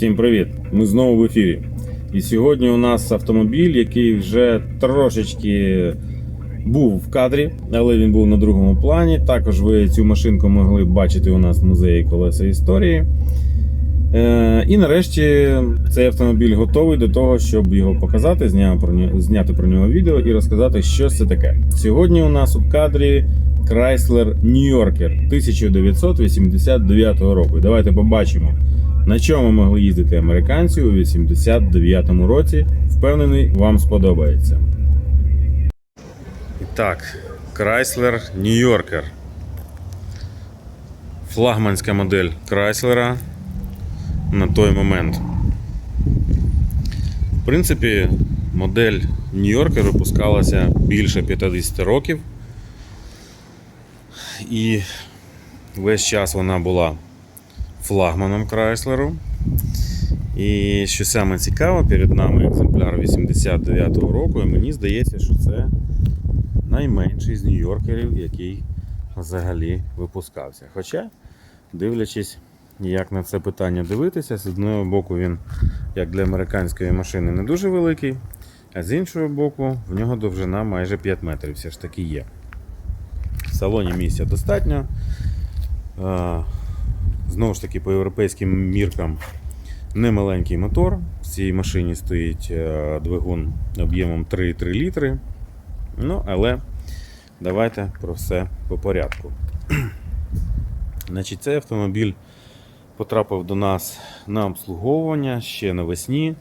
Всім привіт! Ми знову в ефірі. І сьогодні у нас автомобіль, який вже трошечки був в кадрі, але він був на другому плані. Також ви цю машинку могли бачити у нас в музеї колеса історії. Е, і нарешті цей автомобіль готовий до того, щоб його показати, зняти про нього відео і розказати, що це таке. Сьогодні у нас у кадрі Chrysler New Yorker 1989 року. Давайте побачимо, на чому могли їздити американці у 89-му році. Впевнений, вам сподобається. Так, Chrysler New Yorker. Флагманська модель Chrysler на той момент. В принципі, модель Нью-Йорка випускалася більше 50 років. І весь час вона була флагманом Крайслеру. І що саме цікаво, перед нами екземпляр 89-го року, і мені здається, що це найменший з Нью-Йоркерів, який взагалі випускався. Хоча, дивлячись, як на це питання дивитися, з одного боку він, як для американської машини, не дуже великий, а з іншого боку, в нього довжина майже 5 метрів все ж таки є. В салоні місця достатньо. Знову ж таки, по європейським міркам немаленький мотор. В цій машині стоїть е, двигун об'ємом 3,3 літри. Ну, але давайте про все по порядку. Значить, цей автомобіль потрапив до нас на обслуговування ще навесні.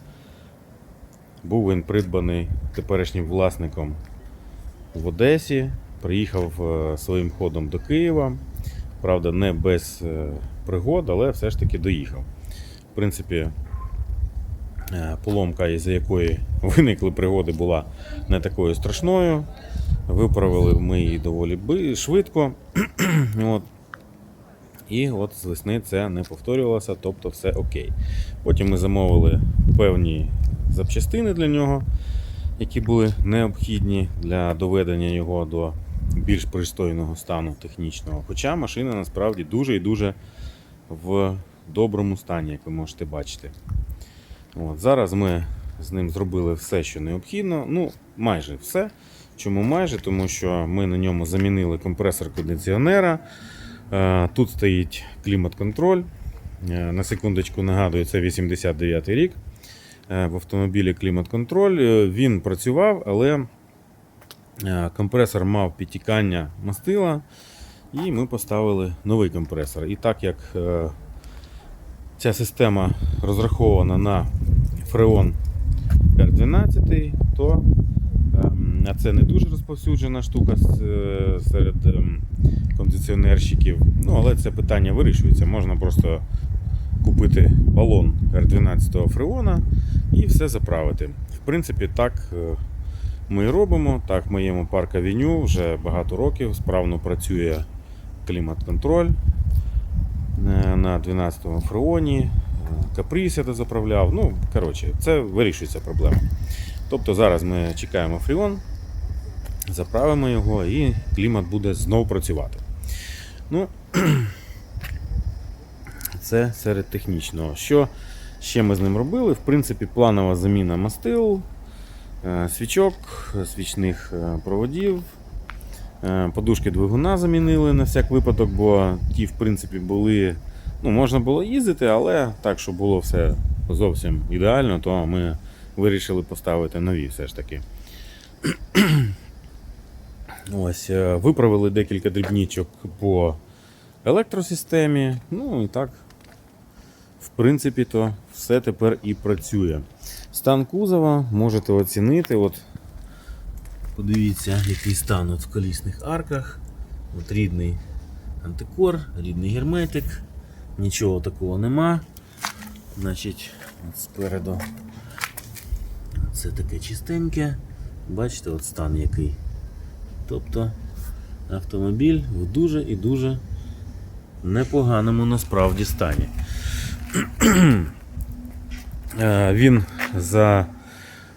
Був він придбаний теперішнім власником в Одесі. Приїхав е, своїм ходом до Києва. Правда, не без е, пригод, але все ж таки доїхав. В принципі, е, поломка, із-за якої виникли пригоди, була не такою страшною. Виправили ми її доволі швидко. От. І от з весни це не повторювалося, тобто все окей. Потім ми замовили певні запчастини для нього, які були необхідні для доведення його до більш пристойного стану технічного. Хоча машина насправді дуже і дуже в доброму стані, як ви можете бачити. От, зараз ми з ним зробили все, що необхідно. Ну, майже все. Чому майже? Тому що ми на ньому замінили компресор кондиціонера. Е, Тут стоїть клімат-контроль. Е, На секундочку нагадую, це 89 рік. Е, В автомобілі клімат-контроль. Він працював, але компресор мав підтікання мастила, і ми поставили новий компресор. І так як е, ця система розрахована на Freon R12, то ем, а це не дуже розповсюджена штука е, серед ем, кондиціонерщиків. Ну, але це питання вирішується. Можна просто купити балон R12 фреона і все заправити. В принципі, так е, ми робимо. Так, в моєму парк авеню вже багато років справно працює клімат-контроль е, на 12-му фреоні. Е, Капріс я дозаправляв. Ну, коротше, це вирішується проблема. Тобто зараз ми чекаємо фреон, заправимо його і клімат буде знову працювати. Ну, це серед технічного. Що ще ми з ним робили? В принципі, планова заміна мастил, свічок, свічних е, проводів. Е, Подушки двигуна замінили на всяк випадок, бо ті, в принципі, були. Ну, можна було їздити, але так, щоб було все зовсім ідеально, то ми вирішили поставити нові все ж таки. Ось, е, виправили декілька дрібничок по електросистемі. Ну і так, в принципі, то все тепер і працює. Стан кузова можете оцінити. От, подивіться, який стан от в колісних арках. От рідний антикор, рідний герметик. Нічого такого нема. Значить, от спереду це таке чистеньке. Бачите, от стан який. Тобто автомобіль в дуже і дуже непоганому насправді стані. Е, Він за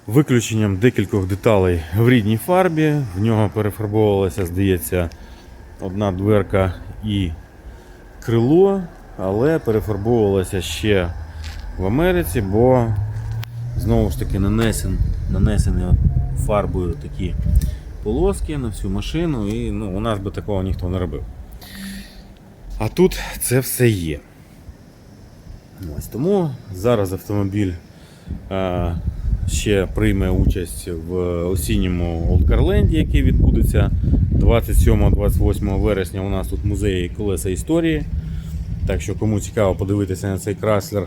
виключенням декількох деталей в рідній фарбі. В нього перефарбовувалася, здається, одна дверка і крило, але перефарбовувалася ще в Америці, бо знову ж таки нанесен, нанесені фарбою такі полоски на всю машину, і ну, у нас би такого ніхто не робив. А тут це все є. Ось тому зараз автомобіль ще прийме участь в осінньому Олдкарленді, який відбудеться 27-28 вересня. У нас тут музей колеса історії. Так що, кому цікаво подивитися на цей краслер,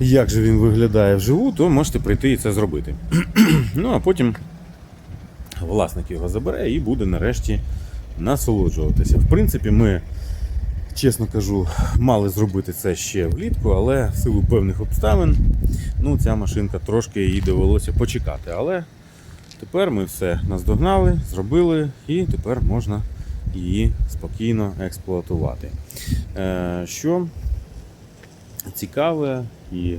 як же він виглядає вживу, то можете прийти і це зробити. ну а потім власник його забере і буде нарешті насолоджуватися. В принципі, ми, чесно кажу, мали зробити це ще влітку, але в силу певних обставин ну, ця машинка трошки їй довелося почекати. Але тепер ми все наздогнали, зробили і тепер можна її спокійно експлуатувати. Е, Що цікаве і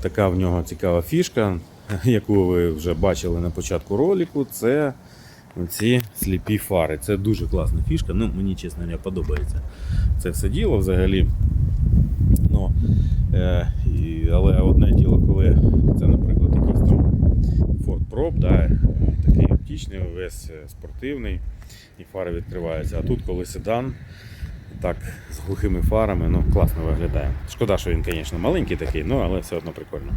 така в нього цікава фішка, яку ви вже бачили на початку ролику, це ці сліпі фари. Це дуже класна фішка. Ну, мені, чесно говоря, подобається це все діло взагалі. Ну, е, і, але одне діло, коли це, наприклад, якийсь там Ford Prop, да, е, такий оптичний, весь е, спортивний, і фари відкриваються. А тут, коли седан, так, з глухими фарами, ну, класно виглядає. Шкода, що він, звісно, маленький такий, ну, але все одно прикольно.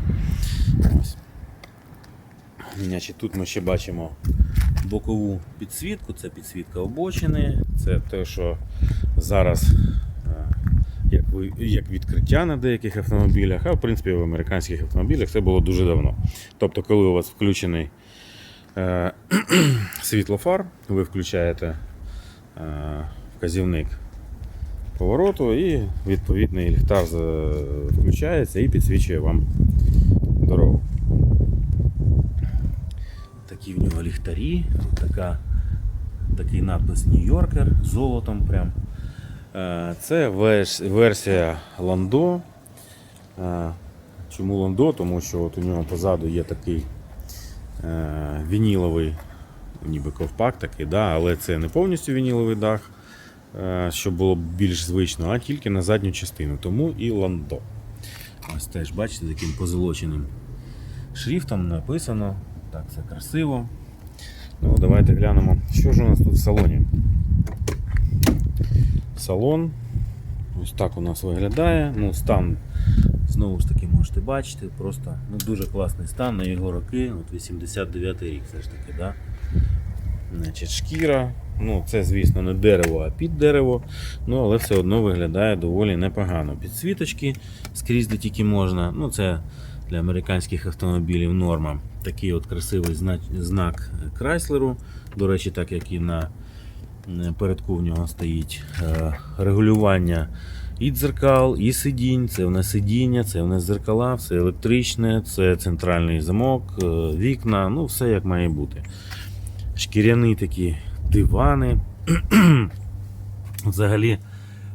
Ось. Тут ми ще бачимо бокову підсвітку, це підсвітка обочини, це те, що зараз е, як, як відкриття на деяких автомобілях, а в принципі в американських автомобілях це було дуже давно. Тобто, коли у вас включений е, світлофар, ви включаєте е, вказівник повороту і відповідний ліхтар включається і підсвічує вам дорогу. Такі в нього ліхтарі, така, такий надпис Нью-Йоркер золотом прям. Е, Це версія Ландо. Е, Чому Ландо? Тому що от у нього позаду є такий е, вініловий, ніби ковпак такий, да, але це не повністю вініловий дах, щоб було більш звично, а тільки на задню частину. Тому і Ландо. Ось теж, бачите, таким позолоченим шрифтом написано. Так, це красиво. Ну, давайте глянемо, що ж у нас тут в салоні. Салон. Ось так у нас виглядає. Ну, стан, знову ж таки, можете бачити, просто ну, дуже класний стан на його роки. От 89 рік все ж таки, да? Значить, шкіра. Ну, це, звісно, не дерево, а під дерево. Ну, але все одно виглядає доволі непогано. Підсвіточки скрізь де тільки можна. Ну, це для американських автомобілів норма. Такий от красивий знак, Крайслеру. До речі, так як і на е, передку в нього стоїть е, регулювання і дзеркал, і сидінь. Це в нас сидіння, це в нас дзеркала, все електричне, це центральний замок, е, вікна, ну все як має бути. Шкіряні такі дивани. Взагалі,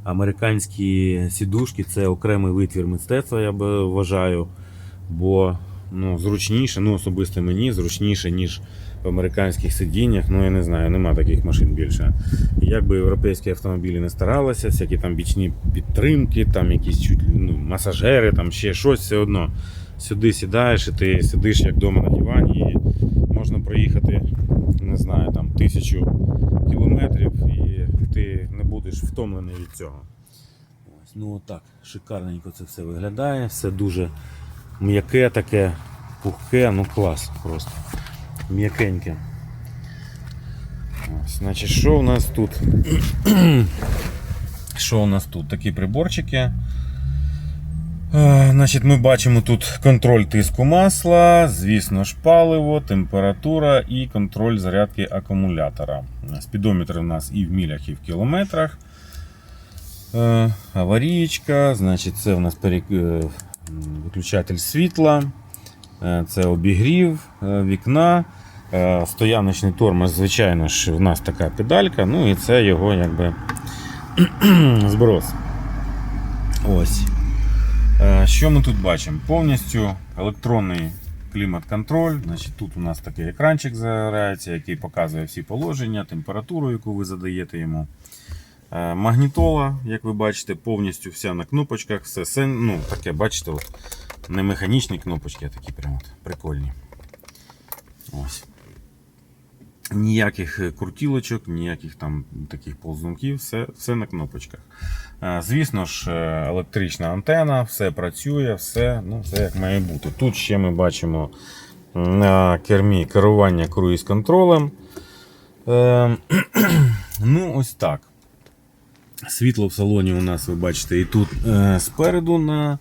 американські сідушки це окремий витвір мистецтва, я би вважаю. Бо ну, зручніше, ну особисто мені, зручніше, ніж в американських сидіннях. Ну, я не знаю, нема таких машин більше. Як би європейські автомобілі не старалися, всякі там бічні підтримки, там якісь чуть ну, масажери, там ще щось все одно. Сюди сідаєш і ти сидиш як вдома на дивані, і можна проїхати, не знаю, там тисячу кілометрів, і ти не будеш втомлений від цього. Ось, ну отак, шикарненько це все виглядає, все дуже м'яке таке, пухке, ну клас просто. М'якеньке. Значить, що у нас тут? що у нас тут? Такі приборчики. Е, Значить, ми бачимо тут контроль тиску масла, звісно ж, паливо, температура і контроль зарядки акумулятора. Спідометр у нас і в мілях, і в кілометрах. Е, Аварієчка, значить, це у нас е, виключатель світла, е, це обігрів е, вікна, е, стояночний тормоз, звичайно ж, у нас така педалька, ну і це його якби зброс. Ось. Що ми тут бачимо? Повністю електронний клімат-контроль. Значить, Тут у нас такий екранчик загорається, який показує всі положення, температуру, яку ви задаєте йому. Е, Магнітола, як ви бачите, повністю вся на кнопочках, все сен- ну, таке, бачите, от, Не механічні кнопочки, а такі прям от прикольні. Ось. Ніяких е, крутілочок, ніяких там таких ползунків, все, все на кнопочках. Е, Звісно ж, електрична антена, все працює, все, ну, все як має бути. Тут ще ми бачимо на кермі керування круїз-контролем. Е, ну, ось так. Світло в салоні у нас, ви бачите, і тут е, спереду на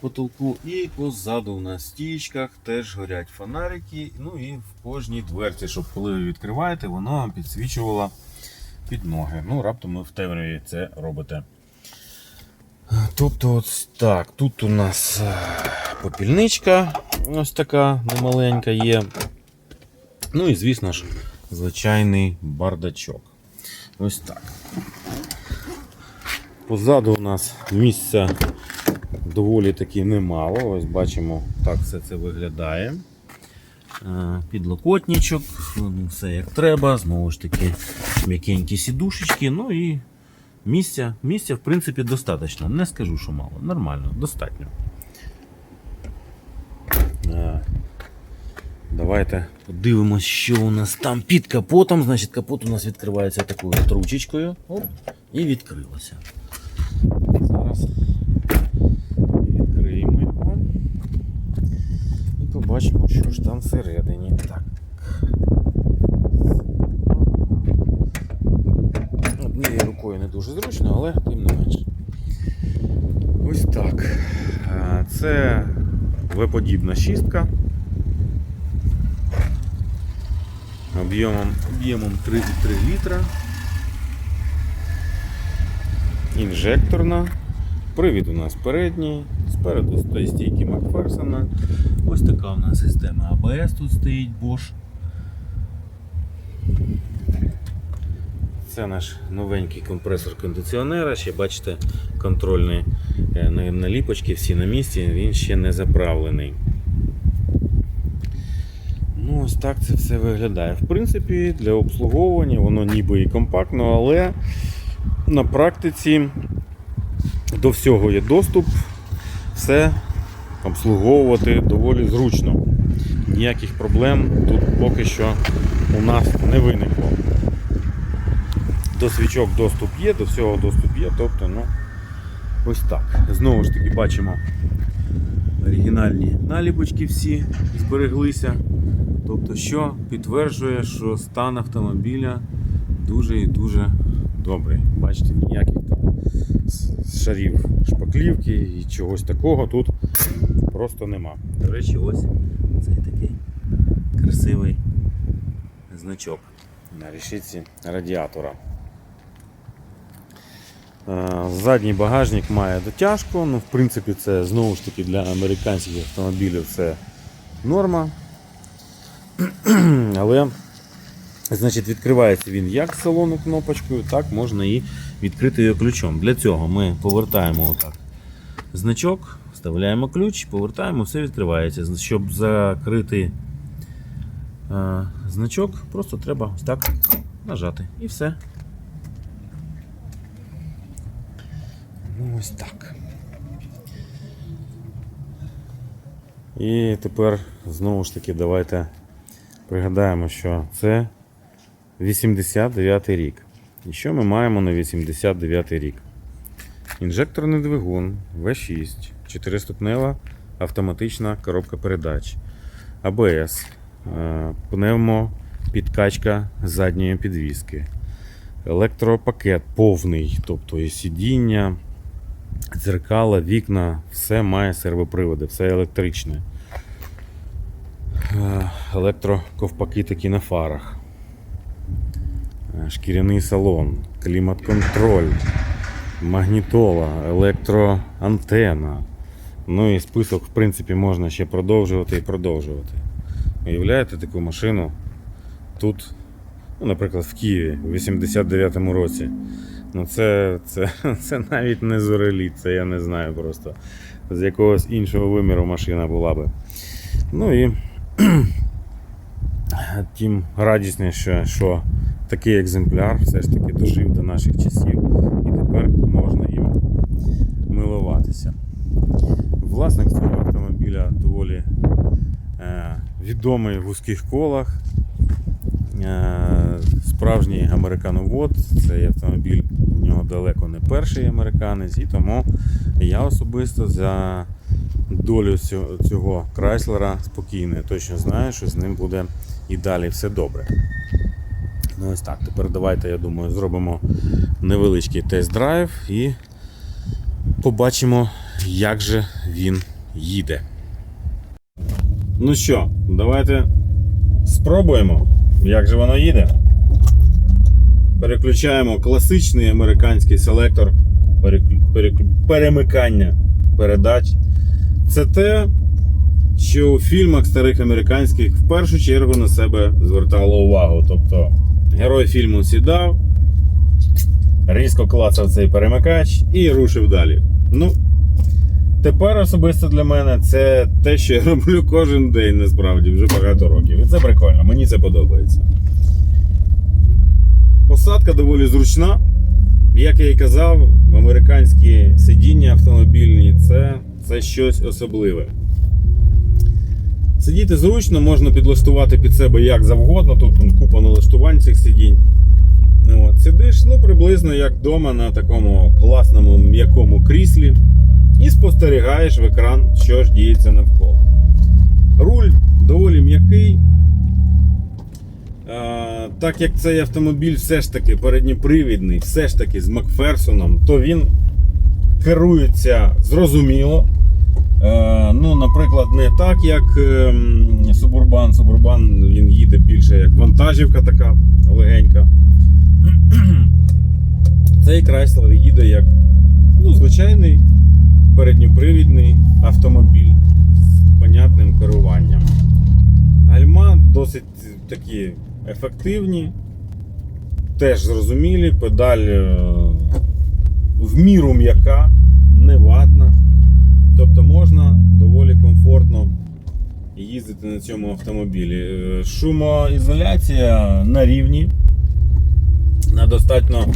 потолку, і позаду на стічках теж горять фонарики. Ну і в кожній дверці, щоб коли ви відкриваєте, воно вам підсвічувало під ноги. Ну, раптом ви в темряві це робите. Тобто, ось так, тут у нас е, попільничка ось така немаленька є. Ну і, звісно ж, звичайний бардачок. Ось так. Позаду у нас місця доволі таки немало. Ось бачимо, так все це виглядає. Е, Підлокотничок, ну, все як треба. Знову ж таки, м'якенькі сідушечки. Ну і місця, місця в принципі, достатньо. Не скажу, що мало. Нормально, достатньо. Е, Давайте подивимось, що у нас там під капотом. Значить, капот у нас відкривається такою от ручечкою. Оп, і відкрилося. Зараз відкриємо його. І побачимо, що ж там всередині. Так. Однією рукою не дуже зручно, але тим не менше. Ось так. Е, Це V-подібна шістка. Об'ємом, об'ємом 3,3 літра. Інжекторна. Привід у нас передній. Спереду стоїть стійки Макферсона. Ось така у нас система ABS тут стоїть Bosch. Це наш новенький компресор кондиціонера. Ще бачите, контрольні е, наліпочки всі на місці, він ще не заправлений. Ну, ось так це все виглядає. В принципі, для обслуговування воно ніби і компактно, але на практиці до всього є доступ, все обслуговувати доволі зручно. Ніяких проблем тут поки що у нас не виникло. До свічок доступ є, до всього доступ є, тобто, ну, ось так. Знову ж таки бачимо оригінальні наліпочки всі збереглися. Тобто, що підтверджує, що стан автомобіля дуже і дуже добрий. Бачите, ніяких там шарів шпаклівки і чогось такого тут просто нема. До речі, ось цей такий красивий значок на решітці радіатора. Е, Задній багажник має дотяжку, ну, в принципі, це знову ж таки для американських автомобілів це норма. Але значить, відкривається він як з салону кнопочкою, так можна і відкрити його ключом. Для цього ми повертаємо отак значок, вставляємо ключ, повертаємо, все відкривається. Щоб закрити е, значок, просто треба ось так нажати і все. Ну, ось так. І тепер знову ж таки давайте пригадаємо, що це 89 рік. І що ми маємо на 89 рік? Інжекторний двигун V6, 4-ступнева автоматична коробка передач, АБС, е, пневмо підкачка задньої підвіски, електропакет повний, тобто і сидіння, дзеркала, вікна, все має сервоприводи, все електричне. Е, Електроковпаки такі на фарах. Е, Шкіряний салон, клімат-контроль, магнітола, електроантена. Ну і список, в принципі, можна ще продовжувати і продовжувати. Уявляєте таку машину тут, ну, наприклад, в Києві у 89-му році. Ну це, це, це навіть не зореліт, це я не знаю просто. З якогось іншого виміру машина була би. Ну і тим радісніше, що такий екземпляр все ж таки дожив до наших часів і тепер можна їм милуватися. Власник цього автомобіля. доволі е, відомий в вузьких колах. Е, Справжній американовод. Цей автомобіль в нього далеко не перший американець, і тому я особисто за долю цього Крайслера спокійний. Точно знаю, що з ним буде і далі все добре. Ну ось так. Тепер давайте, я думаю, зробимо невеличкий тест-драйв і побачимо, як же він їде. Ну що, давайте спробуємо, як же воно їде. Переключаємо класичний американський селектор перемикання передач. Це те, що у фільмах старих американських в першу чергу на себе звертало увагу. Тобто герой фільму сідав, різко клацав цей перемикач і рушив далі. Ну, тепер особисто для мене це те, що я роблю кожен день, насправді, вже багато років. І це прикольно, мені це подобається. Посадка доволі зручна. Як я і казав, американські сидіння автомобільні це, це щось особливе. Сидіти зручно, можна підлаштувати під себе як завгодно. Тут купа налаштувань цих сидінь. Ну, От, сидиш ну, приблизно як вдома на такому класному м'якому кріслі і спостерігаєш в екран, що ж діється навколо. Руль доволі м'який. Так як цей автомобіль все ж таки передньопривідний, все ж таки з Макферсоном, то він керується зрозуміло. Е, ну, наприклад, не так, як ем, Suburban. Suburban він їде більше як вантажівка така легенька. Цей Chrysler їде як ну, звичайний передньопривідний автомобіль з понятним керуванням. Гальма досить такі ефективні, теж зрозумілі, педаль е, в міру м'яка, не ватна. Їздити на цьому автомобілі. Е, Шумоізоляція на рівні, на достатньо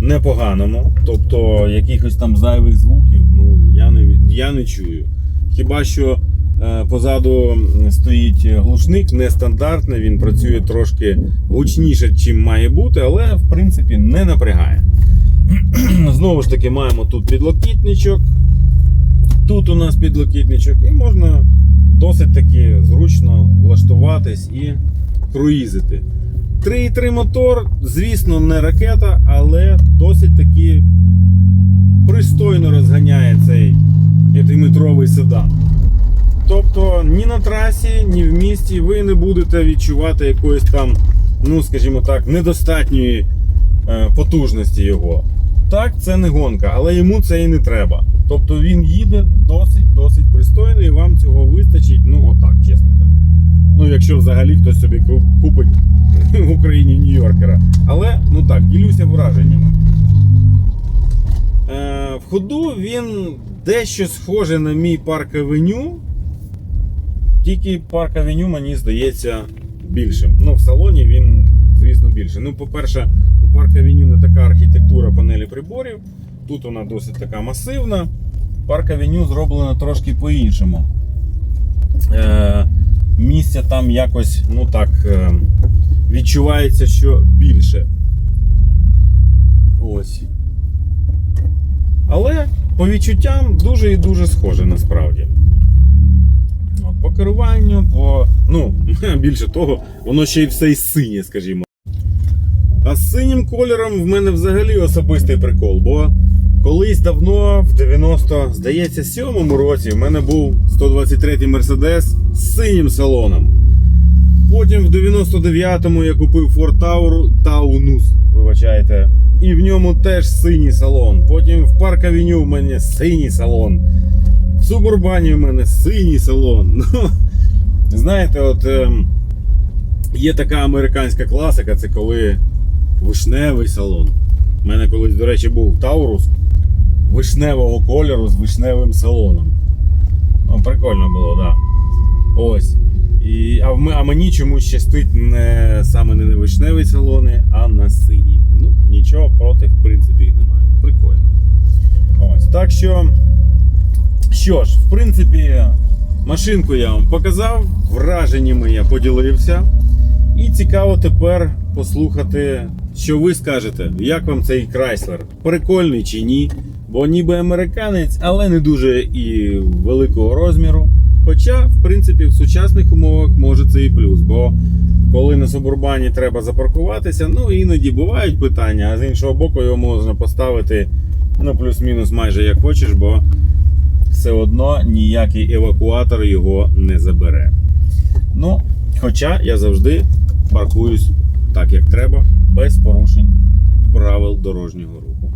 непоганому. Тобто якихось там зайвих звуків ну, я, не, я не чую. Хіба що е, позаду стоїть глушник нестандартний, він працює трошки гучніше, чим має бути, але в принципі не напрягає. Знову ж таки, маємо тут підлокітничок. Тут у нас підлокітничок, і можна досить таки зручно влаштуватись і круїзити. 3,3 мотор, звісно, не ракета, але досить таки пристойно розганяє цей 5-метровий седан. Тобто ні на трасі, ні в місті ви не будете відчувати якоїсь там, ну скажімо так, недостатньої е, потужності його. Так, це не гонка, але йому це і не треба. Тобто він їде досить-досить пристойно і вам цього вистачить, ну отак, чесно кажу. Ну, якщо взагалі хтось собі купить в Україні Нью-Йоркера. Але, ну так, ділюся враженнями. Е, в ходу він дещо схожий на мій парк авеню. Тільки парк авеню, мені здається, більшим. Ну, в салоні він, звісно, більше. Ну, по-перше, у парк авеню не така архітектура панелі приборів. Тут вона досить така масивна. Парк авеню зроблено трошки по-іншому. Е, місця там якось, ну так, е, відчувається, що більше. Ось. Але по відчуттям дуже і дуже схоже насправді. По керуванню, по. Ну, більше того, воно ще й все й синє, скажімо. А з синім кольором в мене взагалі особистий прикол, бо колись давно, в 90, здається, 7-му році, в мене був 123-й Mercedes з синім салоном. Потім в 99-му я купив Ford Taunus, вибачайте, і в ньому теж синій салон. Потім в Парк Авеню в мене синій салон. В Субурбані в мене синій салон. Ну, знаєте, от ем, є така американська класика, це коли вишневий салон. У мене колись, до речі, був Таурус вишневого кольору з вишневим салоном. Ну, прикольно було, так. Да. Ось. І, а, в а мені чомусь щастить не саме не на вишневі салони, а на сині. Ну, нічого проти, в принципі, немає. Прикольно. Ось. Так що. Що ж, в принципі, Машинку я вам показав, враженнями я поділився. І цікаво тепер послухати, що ви скажете, як вам цей Крайслер? Прикольний чи ні? Бо ніби американець, але не дуже і великого розміру. Хоча, в принципі, в сучасних умовах може це і плюс, бо коли на субурбані треба запаркуватися, ну іноді бувають питання, а з іншого боку його можна поставити ну, плюс-мінус майже як хочеш, бо все одно ніякий евакуатор його не забере. Ну, хоча я завжди паркуюсь так, як треба, без порушень правил дорожнього руху.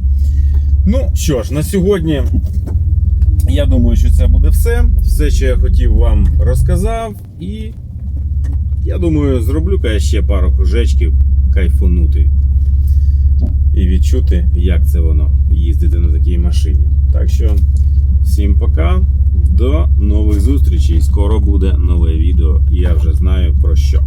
Ну що ж, на сьогодні я думаю, що це буде все. Все, що я хотів вам розказав. І я думаю, зроблю-ка я ще пару кружечків кайфанути. І відчути, як це воно їздити на такій машині. Так що, всім пока. До нових зустрічей. Скоро буде нове відео. і Я вже знаю про що.